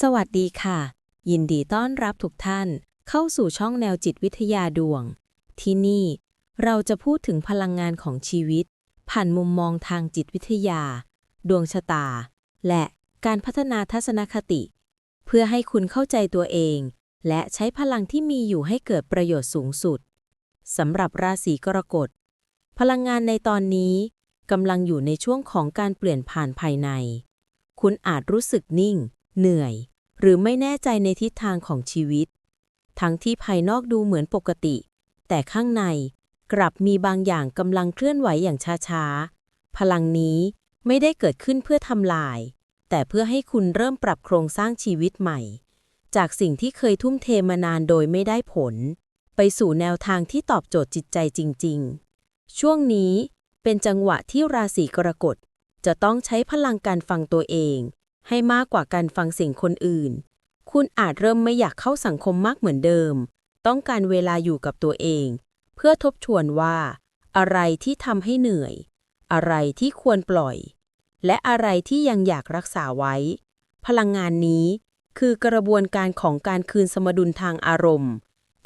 สวัสดีค่ะ ยินดีต้อนรับทุกท่าน เข้าสู่ช่องแนวจิตวิทยาดวง ที่นี่ เราจะพูดถึงพลังงานของชีวิต ผ่านมุมมองทางจิตวิทยา ดวงชะตา และการพัฒนาทัศนคติ เพื่อให้คุณเข้าใจตัวเอง และใช้พลังที่มีอยู่ให้เกิดประโยชน์สูงสุดสำหรับราศีกรกฎ พลังงานในตอนนี้กำลังอยู่ในช่วงของการเปลี่ยนผ่านภายใน คุณอาจรู้สึกนิ่ง เหนื่อย หรือไม่แน่ใจในทิศทางของชีวิต ทั้งที่ภายนอกดูเหมือนปกติ แต่ข้างในกลับมีบางอย่างกำลังเคลื่อนไหวอย่างช้าๆ พลังนี้ไม่ได้เกิดขึ้นเพื่อทำลาย แต่เพื่อให้คุณเริ่มปรับโครงสร้างชีวิตใหม่ จากสิ่งที่เคยทุ่มเทมานานโดยไม่ได้ผล ไปสู่แนวทางที่ตอบโจทย์จิตใจจริง ๆ ช่วงนี้เป็นจังหวะที่ราศีกรกฎจะต้องใช้พลังการฟังตัวเอง ให้มากกว่าการฟังเสียงคนอื่น คุณอาจเริ่มไม่อยากเข้าสังคมมากเหมือนเดิม ต้องการเวลาอยู่กับตัวเอง เพื่อทบทวนว่า อะไรที่ทำให้เหนื่อย อะไรที่ควรปล่อย และอะไรที่ยังอยากรักษาไว้ พลังงานนี้คือกระบวนการของการคืนสมดุลทางอารมณ์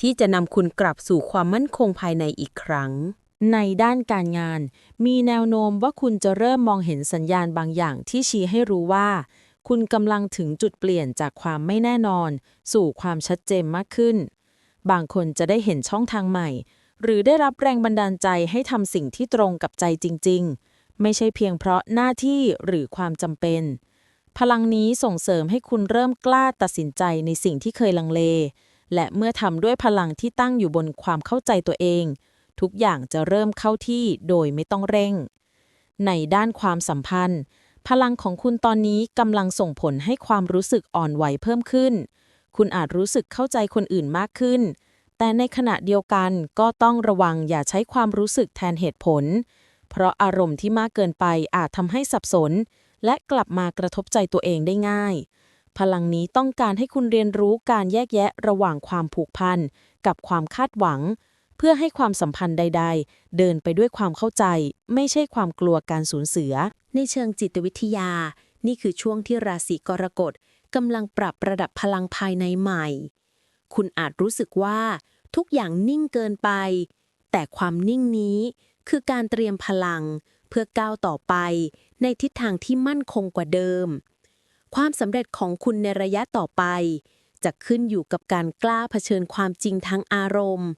ที่จะนำคุณกลับสู่ความมั่นคงภายในอีกครั้ง ในด้านการงาน มีแนวโน้มว่าคุณจะเริ่มมองเห็นสัญญาณบางอย่างที่ชี้ให้รู้ว่า คุณกำลังถึงจุดเปลี่ยนจากความไม่แน่นอน สู่ความชัดเจนมากขึ้น บางคนจะได้เห็นช่องทางใหม่ หรือได้รับแรงบันดาลใจให้ทำสิ่งที่ตรงกับใจจริง ๆ ไม่ใช่เพียงเพราะหน้าที่หรือความจำเป็น พลังนี้ส่งเสริมให้คุณเริ่มกล้าตัดสินใจในสิ่งที่เคยลังเล และเมื่อทำด้วยพลังที่ตั้งอยู่บนความเข้าใจตัวเอง ทุกอย่างจะเริ่มเข้าที่โดยไม่ต้องเร่ง ในด้านความสัมพันธ์ พลังของคุณตอนนี้กำลังส่งผลให้ความรู้สึกอ่อนไหวเพิ่มขึ้น คุณอาจรู้สึกเข้าใจคนอื่นมากขึ้น แต่ในขณะเดียวกันก็ต้องระวังอย่าใช้ความรู้สึกแทนเหตุผล เพราะอารมณ์ที่มากเกินไปอาจทำให้สับสน และกลับมากระทบใจตัวเองได้ง่าย พลังนี้ต้องการให้คุณเรียนรู้การแยกแยะระหว่างความผูกพันกับความคาดหวัง เพื่อให้ความสัมพันธ์ใด ๆ เดินไปด้วยความเข้าใจ ไม่ใช่ความกลัวการสูญเสีย ในเชิงจิตวิทยา นี่คือช่วงที่ราศีกรกฎกำลังปรับระดับพลังภายในใหม่ คุณอาจรู้สึกว่า ทุกอย่างนิ่งเกินไป แต่ความนิ่งนี้คือการเตรียมพลัง เพื่อก้าวต่อไป ในทิศทางที่มั่นคงกว่าเดิม ความสำเร็จของคุณในระยะต่อไป จะขึ้นอยู่กับการกล้าเผชิญความจริงทางอารมณ์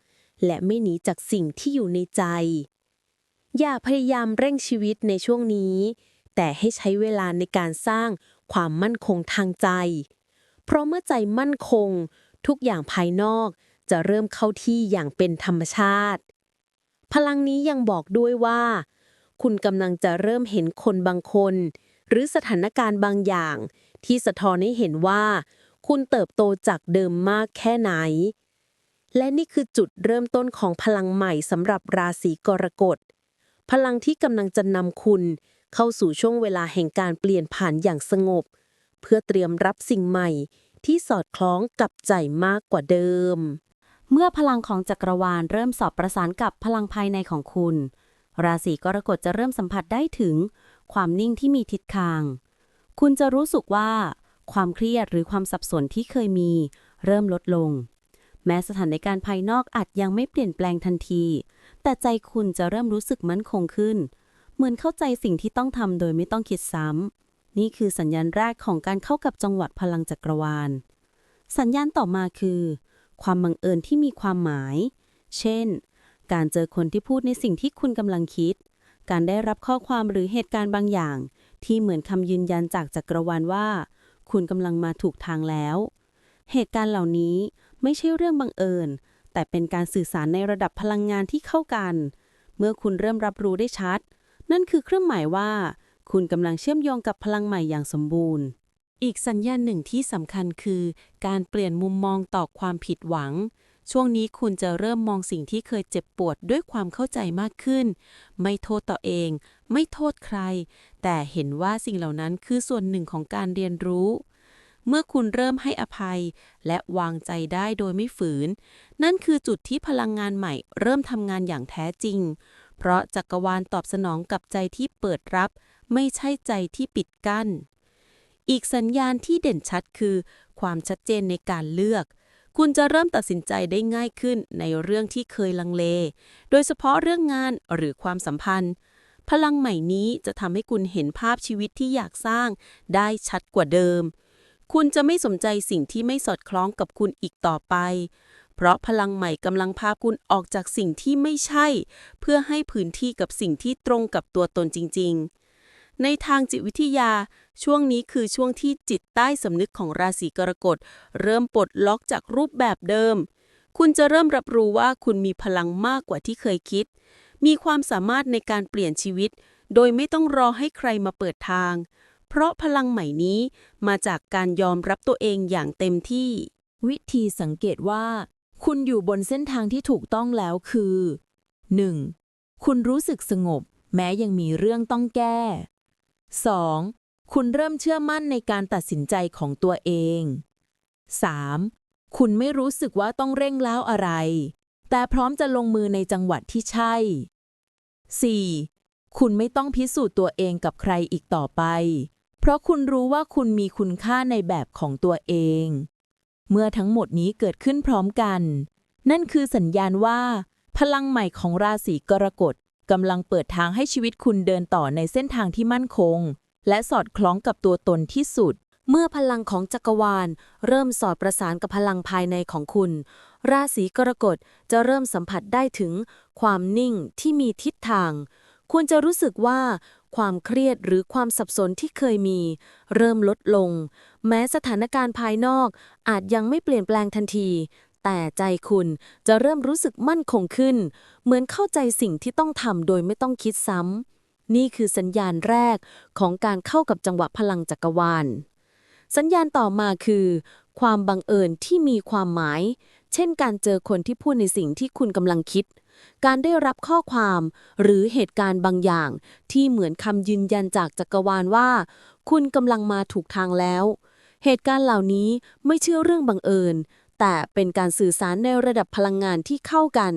และไม่หนีจากสิ่งที่อยู่ในใจ อย่าพยายามเร่งชีวิตในช่วงนี้ แต่ให้ใช้เวลาในการสร้างความมั่นคงทางใจ เพราะเมื่อใจมั่นคง ทุกอย่างภายนอกจะเริ่มเข้าที่อย่างเป็นธรรมชาติ พลังนี้ยังบอกด้วยว่า คุณกำลังจะเริ่มเห็นคนบางคน หรือสถานการณ์บางอย่าง ที่สะท้อนให้เห็นว่า คุณเติบโตจากเดิมมากแค่ไหน และนี่คือจุดเริ่มต้นของพลังใหม่สำหรับราศีกรกฎ พลังที่กำลังจะนำคุณ เข้าสู่ช่วงเวลาแห่งการเปลี่ยนผ่านอย่างสงบ เพื่อเตรียมรับสิ่งใหม่ ที่สอดคล้องกับใจมากกว่าเดิม เมื่อพลังของจักรวาลเริ่มสอบประสานกับพลังภายในของคุณ ราศีกรกฎจะเริ่มสัมผัสได้ถึง ความนิ่งที่มีทิศทาง คุณจะรู้สึกว่า ความเครียดหรือความสับสนที่เคยมี เริ่มลดลง แม้สถานการณ์ภายนอกอาจยังไม่เปลี่ยนแปลงทันที แต่ใจคุณจะเริ่มรู้สึกมั่นคงขึ้น เหมือนเข้าใจสิ่งที่ต้องทำโดยไม่ต้องคิดซ้ำ นี่คือสัญญาณแรกของการเข้ากับจังหวัดพลังจักรวาล สัญญาณต่อมาคือ ความบังเอิญที่มีความหมาย เช่น การเจอคนที่พูดในสิ่งที่คุณกำลังคิด การได้รับข้อความหรือเหตุการณ์บางอย่าง ที่เหมือนคำยืนยันจากจักรวาลว่า คุณกำลังมาถูกทางแล้ว เหตุการณ์เหล่านี้ ไม่ใช่เรื่องบังเอิญ แต่เป็นการสื่อสารในระดับพลังงานที่เข้ากัน เมื่อคุณเริ่มรับรู้ได้ชัด นั่นคือเครื่องหมายว่า คุณกำลังเชื่อมโยงกับพลังใหม่อย่างสมบูรณ์ อีกสัญญาณหนึ่งที่สำคัญคือ การเปลี่ยนมุมมองต่อความผิดหวังช่วงนี้คุณจะเริ่มมองสิ่งที่เคยเจ็บปวดด้วยความเข้าใจมากขึ้น ไม่โทษต่อเอง ไม่โทษใคร แต่เห็นว่าสิ่งเหล่านั้นคือส่วนหนึ่งของการเรียนรู้ เมื่อคุณเริ่มให้อภัย และวางใจได้โดยไม่ฝืน นั่นคือจุดที่พลังงานใหม่ เริ่มทำงานอย่างแท้จริง เพราะจักรวาลตอบสนองกับใจที่เปิดรับ ไม่ใช่ใจที่ปิดกั้น อีกสัญญาณที่เด่นชัดคือ ความชัดเจนในการเลือกคุณจะเริ่มตัดสินใจได้ง่ายขึ้นในเรื่องที่เคยลังเล โดยเฉพาะเรื่องงานหรือความสัมพันธ์ พลังใหม่นี้จะทำให้คุณเห็นภาพชีวิตที่อยากสร้างได้ชัดกว่าเดิม คุณจะไม่สนใจสิ่งที่ไม่สอดคล้องกับคุณอีกต่อไป เพราะพลังใหม่กำลังพาคุณออกจากสิ่งที่ไม่ใช่ เพื่อให้พื้นที่กับสิ่งที่ตรงกับตัวตนจริง ๆ ในทางจิตวิทยา ช่วงนี้คือช่วงที่จิตใต้สำนึกของราศีกรกฎเริ่มปลดล็อกจากรูปแบบเดิม คุณจะเริ่มรับรู้ว่าคุณมีพลังมากกว่าที่เคยคิด มีความสามารถในการเปลี่ยนชีวิต โดยไม่ต้องรอให้ใครมาเปิดทาง เพราะพลังใหม่นี้มาจากการยอมรับตัวเองอย่างเต็มที่ วิธีสังเกตว่า คุณอยู่บนเส้นทางที่ถูกต้องแล้วคือ 1. คุณรู้สึกสงบ แม้ยังมีเรื่องต้องแก้ 2. คุณเริ่มเชื่อมั่นในการตัดสินใจของตัวเอง 3. คุณไม่รู้สึกว่าต้องเร่งเร้าอะไร แต่พร้อมจะลงมือในจังหวัดที่ใช่ 4. คุณไม่ต้องพิสูจน์ตัวเองกับใครอีกต่อไป เพราะคุณรู้ว่าคุณมีคุณค่าในแบบของตัวเอง เมื่อทั้งหมดนี้เกิดขึ้นพร้อมกัน นั่นคือสัญญาณว่า พลังใหม่ของราศีกรกฎกำลังเปิดทางให้ชีวิตคุณเดินต่อในเส้นทางที่มั่นคง และสอดคล้องกับตัวตนที่สุด เมื่อพลังของจักรวาล เริ่มสอดประสานกับพลังภายในของคุณ ราศีกรกฎจะเริ่มสัมผัสได้ถึงความนิ่งที่มีทิศทางควรจะรู้สึกว่า ความเครียดหรือความสับสนที่เคยมี เริ่มลดลง แม้สถานการณ์ภายนอก อาจยังไม่เปลี่ยนแปลงทันที แต่ใจคุณจะเริ่มรู้สึกมั่นคงขึ้น เหมือนเข้าใจสิ่งที่ต้องทำโดยไม่ต้องคิดซ้ำนี่คือสัญญาณแรกของการเข้ากับจังหวะพลังจักรวาล สัญญาณต่อมาคือ ความบังเอิญที่มีความหมาย เช่นการเจอคนที่พูดในสิ่งที่คุณกำลังคิด การได้รับข้อความหรือเหตุการณ์บางอย่าง ที่เหมือนคำยืนยันจากจักรวาลว่า คุณกำลังมาถูกทางแล้ว เหตุการณ์เหล่านี้ไม่เชื่อเรื่องบังเอิญ แต่เป็นการสื่อสารในระดับพลังงานที่เข้ากัน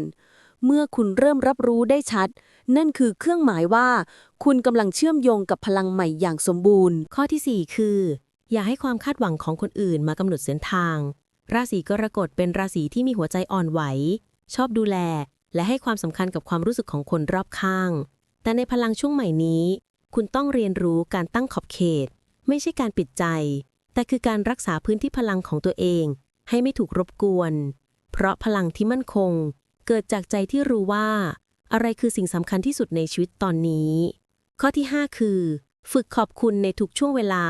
เมื่อคุณเริ่มรับรู้ได้ชัด นั่นคือเครื่องหมายว่า คุณกำลังเชื่อมโยงกับพลังใหม่อย่างสมบูรณ์ ข้อที่ 4 คือ อย่าให้ความคาดหวังของคนอื่นมากำหนดเส้นทางราศีกรกฎเป็นราศีที่มีหัวใจอ่อนไหว ชอบดูแล และให้ความสำคัญกับความรู้สึกของคนรอบข้าง แต่ในพลังช่วงใหม่นี้ คุณต้องเรียนรู้การตั้งขอบเขต ไม่ใช่การปิดใจ แต่คือการรักษาพื้นที่พลังของตัวเอง ให้ไม่ถูกรบกวน เพราะพลังที่มั่นคง เกิดจากใจที่รู้ว่า อะไรคือสิ่งสำคัญที่สุดในชีวิตตอนนี้ ข้อที่ 5 คือ ฝึกขอบคุณในทุกช่วงเวลา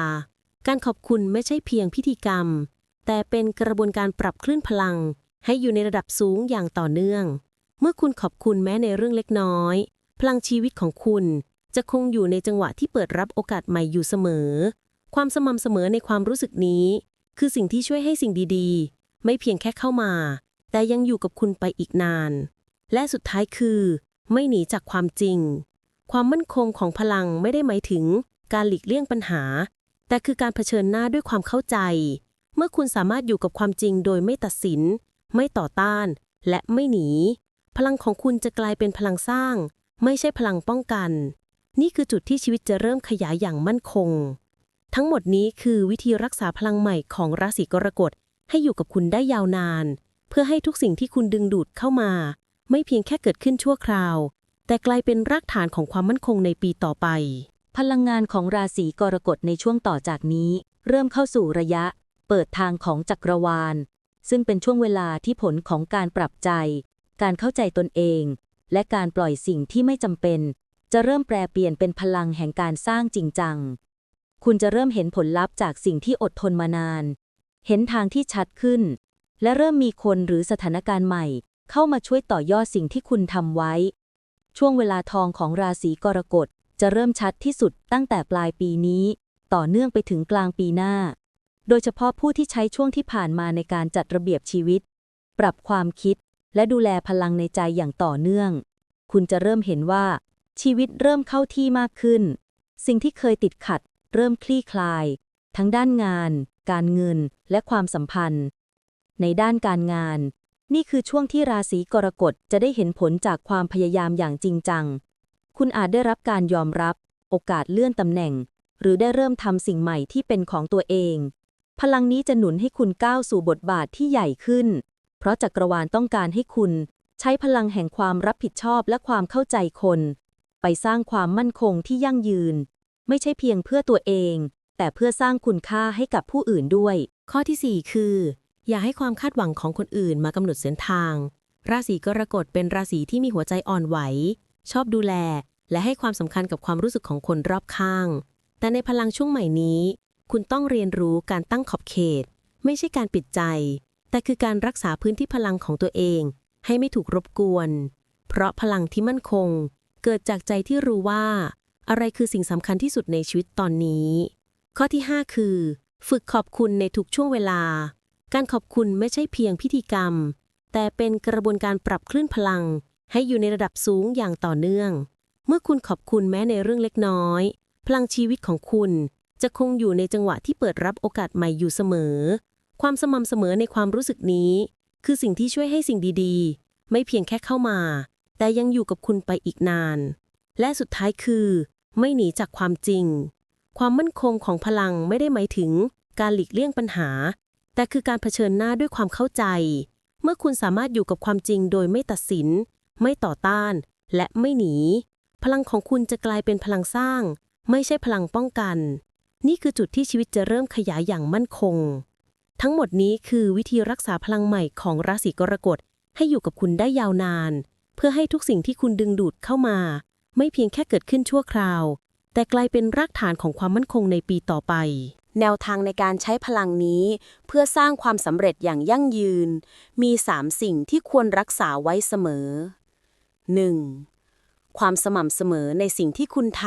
การขอบคุณไม่ใช่เพียงพิธีกรรม แต่เป็นกระบวนการปรับคลื่นพลัง ให้อยู่ในระดับสูงอย่างต่อเนื่อง เมื่อคุณขอบคุณแม้ในเรื่องเล็กน้อย พลังชีวิตของคุณจะคงอยู่ในจังหวะที่เปิดรับโอกาสใหม่อยู่เสมอ ความสม่ำเสมอในความรู้สึกนี้ คือสิ่งที่ช่วยให้สิ่งดีๆ ไม่เพียงแค่เข้ามา แต่ยังอยู่กับคุณไปอีกนาน และสุดท้ายคือ ไม่หนีจากความจริง ความมั่นคงของพลังไม่ได้หมายถึงการหลีกเลี่ยงปัญหา แต่คือการเผชิญหน้าด้วยความเข้าใจ เมื่อคุณสามารถอยู่กับความจริงโดยไม่ตัดสิน ไม่ต่อต้าน และไม่หนี พลังของคุณจะกลายเป็นพลังสร้าง ไม่ใช่พลังป้องกัน นี่คือจุดที่ชีวิตจะเริ่มขยายอย่างมั่นคง ทั้งหมดนี้คือวิธีรักษาพลังใหม่ของราศีกรกฎให้อยู่กับคุณได้ยาวนาน เพื่อให้ทุกสิ่งที่คุณดึงดูดเข้ามา ไม่เพียงแค่เกิดขึ้นชั่วคราว แต่กลายเป็นรากฐานของความมั่นคงในปีต่อไป พลังงานของราศีกรกฎในช่วงต่อจากนี้ เริ่มเข้าสู่ระยะ เปิดทางของจักรวาล ซึ่งเป็นช่วงเวลาที่ผลของการปรับใจ การเข้าใจตนเอง และการปล่อยสิ่งที่ไม่จำเป็น จะเริ่มแปลเปลี่ยนเป็นพลังแห่งการสร้างจริงจัง คุณจะเริ่มเห็นผลลัพธ์จากสิ่งที่อดทนมานาน เห็นทางที่ชัดขึ้น และเริ่มมีคนหรือสถานการณ์ใหม่ เข้ามาช่วยต่อยอดสิ่งที่คุณทำไว้ ช่วงเวลาทองของราศีกรกฎจะเริ่มชัดที่สุดตั้งแต่ปลายปีนี้ ต่อเนื่องไปถึงกลางปีหน้า โดยเฉพาะผู้ที่ใช้ช่วงที่ผ่านมาในการจัดระเบียบชีวิต ปรับความคิด และดูแลพลังในใจอย่างต่อเนื่อง คุณจะเริ่มเห็นว่า ชีวิตเริ่มเข้าที่มากขึ้น สิ่งที่เคยติดขัด เริ่มคลี่คลาย ทั้งด้านงาน การเงิน และความสัมพันธ์ ในด้านการงาน นี่คือช่วงที่ราศีกรกฎจะได้เห็นผลจากความพยายามอย่างจริงจัง คุณอาจได้รับการยอมรับ โอกาสเลื่อนตำแหน่ง หรือได้เริ่มทำสิ่งใหม่ที่เป็นของตัวเอง พลังนี้จะหนุนให้คุณก้าวสู่บทบาทที่ใหญ่ขึ้น เพราะจักรวาลต้องการให้คุณ ใช้พลังแห่งความรับผิดชอบและความเข้าใจคน ไปสร้างความมั่นคงที่ยั่งยืน ไม่ใช่เพียงเพื่อตัวเอง แต่เพื่อสร้างคุณค่าให้กับผู้อื่นด้วย ข้อที่ 4 คือ อย่าให้ความคาดหวังของคนอื่นมากำหนดเส้นทาง ราศีกรกฎเป็นราศีที่มีหัวใจอ่อนไหว ชอบดูแล และให้ความสำคัญกับความรู้สึกของคนรอบข้าง แต่ในพลังช่วงใหม่นี้ คุณต้องเรียนรู้การตั้งขอบเขต ไม่ใช่การปิดใจ แต่คือการรักษาพื้นที่พลังของตัวเอง ให้ไม่ถูกรบกวน เพราะพลังที่มั่นคง เกิดจากใจที่รู้ว่า อะไรคือสิ่งสำคัญที่สุดในชีวิตตอนนี้ ข้อที่ 5 คือ ฝึกขอบคุณในทุกช่วงเวลา การขอบคุณไม่ใช่เพียงพิธีกรรม แต่เป็นกระบวนการปรับคลื่นพลัง ให้อยู่ในระดับสูงอย่างต่อเนื่อง เมื่อคุณขอบคุณแม้ในเรื่องเล็กน้อย พลังชีวิตของคุณจะคงอยู่ในจังหวะที่เปิดรับโอกาสใหม่อยู่เสมอ ความสม่ำเสมอในความรู้สึกนี้ คือสิ่งที่ช่วยให้สิ่งดีๆ ไม่เพียงแค่เข้ามา แต่ยังอยู่กับคุณไปอีกนาน และสุดท้ายคือ ไม่หนีจากความจริง ความมั่นคงของพลังไม่ได้หมายถึงการหลีกเลี่ยงปัญหา แต่คือการเผชิญหน้าด้วยความเข้าใจ เมื่อคุณสามารถอยู่กับความจริงโดยไม่ตัดสิน ไม่ต่อต้าน และไม่หนี พลังของคุณจะกลายเป็นพลังสร้าง ไม่ใช่พลังป้องกัน นี่คือจุดที่ชีวิตจะเริ่มขยายอย่างมั่นคง ทั้งหมดนี้คือวิธีรักษาพลังใหม่ของราศีกรกฎให้อยู่กับคุณได้ยาวนาน เพื่อให้ทุกสิ่งที่คุณดึงดูดเข้ามา ไม่เพียงแค่เกิดขึ้นชั่วคราว แต่กลายเป็นรากฐานของความมั่นคงในปีต่อไป แนวทางในการใช้พลังนี้ เพื่อสร้างความสำเร็จอย่างยั่งยืน มี 3 สิ่งที่ควรรักษาไว้เสมอ 1. ความสม่ำเสมอในสิ่งที่คุณท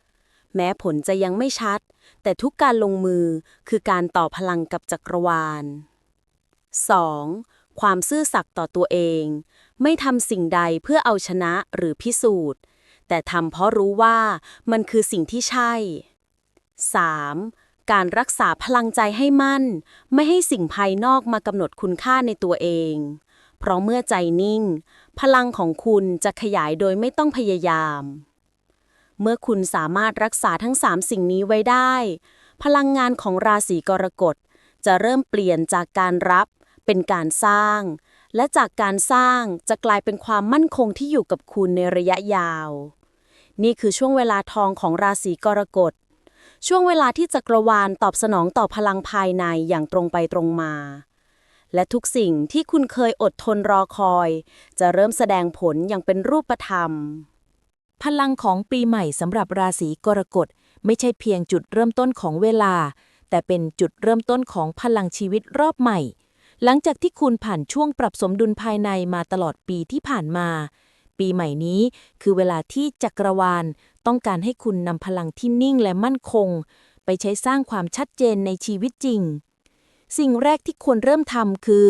ำแม้ผลจะยังไม่ชัด แต่ทุกการลงมือคือการต่อพลังกับจักรวาล 2. ความซื่อสัตย์ต่อตัวเอง ไม่ทำสิ่งใดเพื่อเอาชนะหรือพิสูจน์ แต่ทำเพราะรู้ว่ามันคือสิ่งที่ใช่ 3. การรักษาพลังใจให้มั่น ไม่ให้สิ่งภายนอกมากำหนดคุณค่าในตัวเอง เพราะเมื่อใจนิ่ง พลังของคุณจะขยายโดยไม่ต้องพยายาม เมื่อคุณสามารถรักษาทั้ง 3 สิ่งนี้ไว้ได้ พลังงานของราศีกรกฎจะเริ่มเปลี่ยนจากการรับเป็นการสร้าง และจากการสร้างจะกลายเป็นความมั่นคงที่อยู่กับคุณในระยะยาว นี่คือช่วงเวลาทองของราศีกรกฎ ช่วงเวลาที่จักรวาลตอบสนองต่อพลังภายในอย่างตรงไปตรงมา และทุกสิ่งที่คุณเคยอดทนรอคอย จะเริ่มแสดงผลอย่างเป็นรูปธรรม พลังของปีใหม่สำหรับราศีกรกฎไม่ใช่เพียงจุดเริ่มต้นของเวลา แต่เป็นจุดเริ่มต้นของพลังชีวิตรอบใหม่ หลังจากที่คุณผ่านช่วงปรับสมดุลภายในมาตลอดปีที่ผ่านมา ปีใหม่นี้คือเวลาที่จักรวาล ต้องการให้คุณนำพลังที่นิ่งและมั่นคง ไปใช้สร้างความชัดเจนในชีวิตจริง สิ่งแรกที่ควรเริ่มทำคือ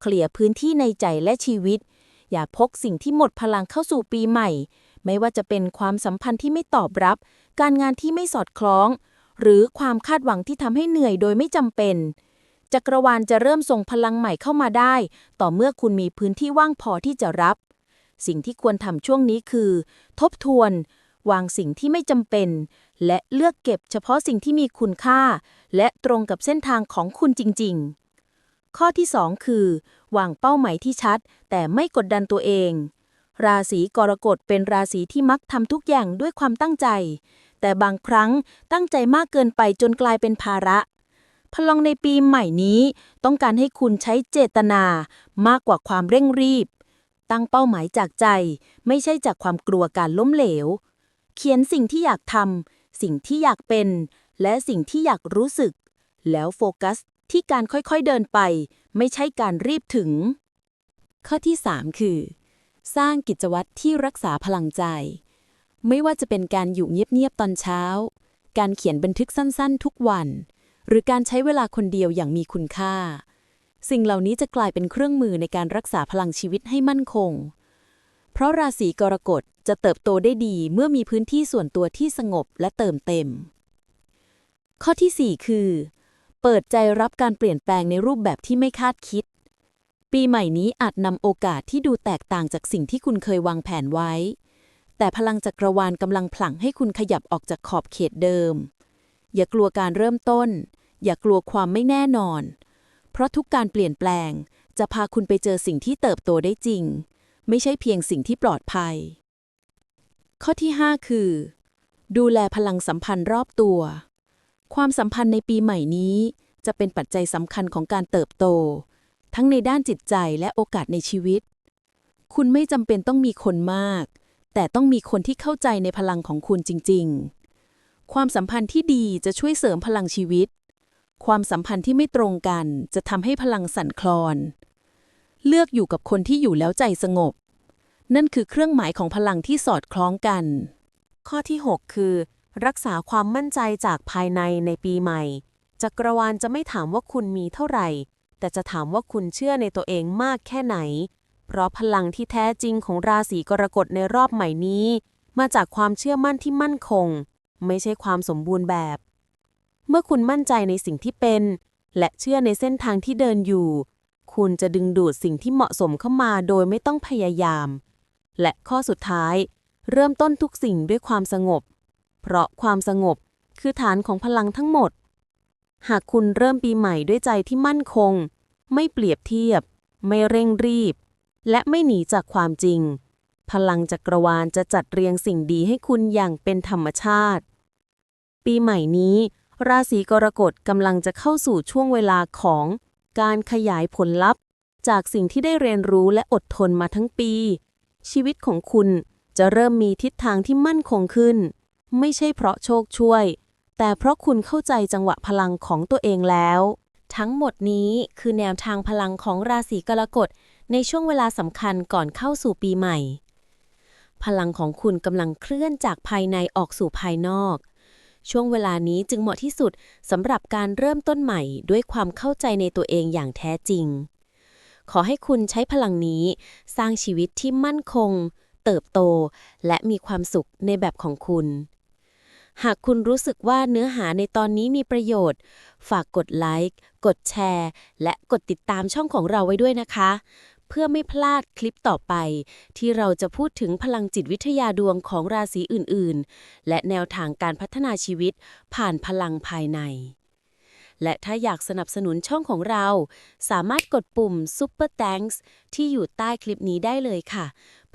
เคลียร์พื้นที่ในใจและชีวิต อย่าพกสิ่งที่หมดพลังเข้าสู่ปีใหม่ ไม่ว่าจะเป็นความสัมพันธ์ที่ไม่ตอบรับ การงานที่ไม่สอดคล้อง หรือความคาดหวังที่ทำให้เหนื่อยโดยไม่จำเป็น จักรวาลจะเริ่มส่งพลังใหม่เข้ามาได้ ต่อเมื่อคุณมีพื้นที่ว่างพอที่จะรับ สิ่งที่ควรทำช่วงนี้คือ ทบทวน วางสิ่งที่ไม่จำเป็น และเลือกเก็บเฉพาะสิ่งที่มีคุณค่า และตรงกับเส้นทางของคุณจริง ๆ ข้อที่ 2 คือ วางเป้าหมายที่ชัด แต่ไม่กดดันตัวเอง ราศีกรกฎเป็นราศีที่มักทำทุกอย่างด้วยความตั้งใจ แต่บางครั้งตั้งใจมากเกินไปจนกลายเป็นภาระ พลังในปีใหม่นี้ ต้องการให้คุณใช้เจตนามากกว่าความเร่งรีบ ตั้งเป้าหมายจากใจ ไม่ใช่จากความกลัวการล้มเหลว เขียนสิ่งที่อยากทำสิ่งที่อยากเป็น และสิ่งที่อยากรู้สึก แล้วโฟกัสที่การค่อยๆเดินไป ไม่ใช่การรีบถึง ข้อที่ 3 คือ สร้างกิจวัตรที่รักษาพลังใจ ไม่ว่าจะเป็นการอยู่เงียบๆตอนเช้า การเขียนบันทึกสั้นๆ ทุกวัน หรือการใช้เวลาคนเดียวอย่างมีคุณค่า สิ่งเหล่านี้จะกลายเป็นเครื่องมือในการรักษาพลังชีวิตให้มั่นคง เพราะราศีกรกฎจะเติบโตได้ดีเมื่อมีพื้นที่ส่วนตัวที่สงบและเติมเต็ม ข้อที่ 4 คือ เปิดใจรับการเปลี่ยนแปลงในรูปแบบที่ไม่คาดคิด ปีใหม่นี้อาจนำโอกาสที่ดูแตกต่างจากสิ่งที่คุณเคยวางแผนไว้ แต่พลังจักรวาลกำลังผลังให้คุณขยับออกจากขอบเขตเดิม อย่ากลัวการเริ่มต้น อย่ากลัวความไม่แน่นอน เพราะทุกการเปลี่ยนแปลง จะพาคุณไปเจอสิ่งที่เติบโตได้จริง ไม่ใช่เพียงสิ่งที่ปลอดภัย ข้อที่ 5 คือ ดูแลพลังสัมพันธ์รอบตัว ความสัมพันธ์ในปีใหม่นี้ จะเป็นปัจจัยสำคัญของการเติบโต ทั้งในด้านจิตใจและโอกาสในชีวิต คุณไม่จำเป็นต้องมีคนมาก แต่ต้องมีคนที่เข้าใจในพลังของคุณจริง ๆ ความสัมพันธ์ที่ดีจะช่วยเสริมพลังชีวิต ความสัมพันธ์ที่ไม่ตรงกันจะทำให้พลังสั่นคลอน เลือกอยู่กับคนที่อยู่แล้วใจสงบ นั่นคือเครื่องหมายของพลังที่สอดคล้องกัน ข้อที่ 6 คือ รักษาความมั่นใจจากภายในในปีใหม่จักรวาลจะไม่ถามว่าคุณมีเท่าไหร่ แต่จะถามว่าคุณเชื่อในตัวเองมากแค่ไหน เพราะพลังที่แท้จริงของราศีกรกฎในรอบใหม่นี้ มาจากความเชื่อมั่นที่มั่นคง ไม่ใช่ความสมบูรณ์แบบ เมื่อคุณมั่นใจในสิ่งที่เป็น และเชื่อในเส้นทางที่เดินอยู่ คุณจะดึงดูดสิ่งที่เหมาะสมเข้ามาโดยไม่ต้องพยายาม และข้อสุดท้าย เริ่มต้นทุกสิ่งด้วยความสงบ เพราะความสงบคือฐานของพลังทั้งหมด หากคุณเริ่มปีใหม่ด้วยใจที่มั่นคง ไม่เปรียบเทียบ ไม่เร่งรีบ และไม่หนีจากความจริง พลังจักรวาลจะจัดเรียงสิ่งดีให้คุณอย่างเป็นธรรมชาติ ปีใหม่นี้ ราศีกรกฎกำลังจะเข้าสู่ช่วงเวลาของ การขยายผลลัพธ์ จากสิ่งที่ได้เรียนรู้และอดทนมาทั้งปี ชีวิตของคุณจะเริ่มมีทิศทางที่มั่นคงขึ้น ไม่ใช่เพราะโชคช่วย แต่เพราะคุณเข้าใจจังหวะพลังของตัวเองแล้ว ทั้งหมดนี้คือแนวทางพลังของราศีกรกฎในช่วงเวลาสำคัญก่อนเข้าสู่ปีใหม่ พลังของคุณกำลังเคลื่อนจากภายในออกสู่ภายนอก ช่วงเวลานี้จึงเหมาะที่สุดสำหรับการเริ่มต้นใหม่ด้วยความเข้าใจในตัวเองอย่างแท้จริง ขอให้คุณใช้พลังนี้ สร้างชีวิตที่มั่นคง เติบโต และมีความสุขในแบบของคุณ หากคุณรู้สึกว่าเนื้อหาในตอนนี้มีประโยชน์ ฝากกดไลค์ กดแชร์ และกดติดตามช่องของเราไว้ด้วยนะคะ เพื่อไม่พลาดคลิปต่อไป ที่เราจะพูดถึงพลังจิตวิทยาดวงของราศีอื่นๆ และแนวทางการพัฒนาชีวิตผ่านพลังภายใน และถ้าอยากสนับสนุนช่องของเรา สามารถกดปุ่ม Super Thanks ที่อยู่ใต้คลิปนี้ได้เลยค่ะ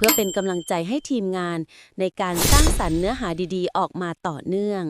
พื่อเป็นกำลังใจให้ทีมงานในการสร้างสรรค์เนื้อหาดีๆ ออกมาต่อเนื่อง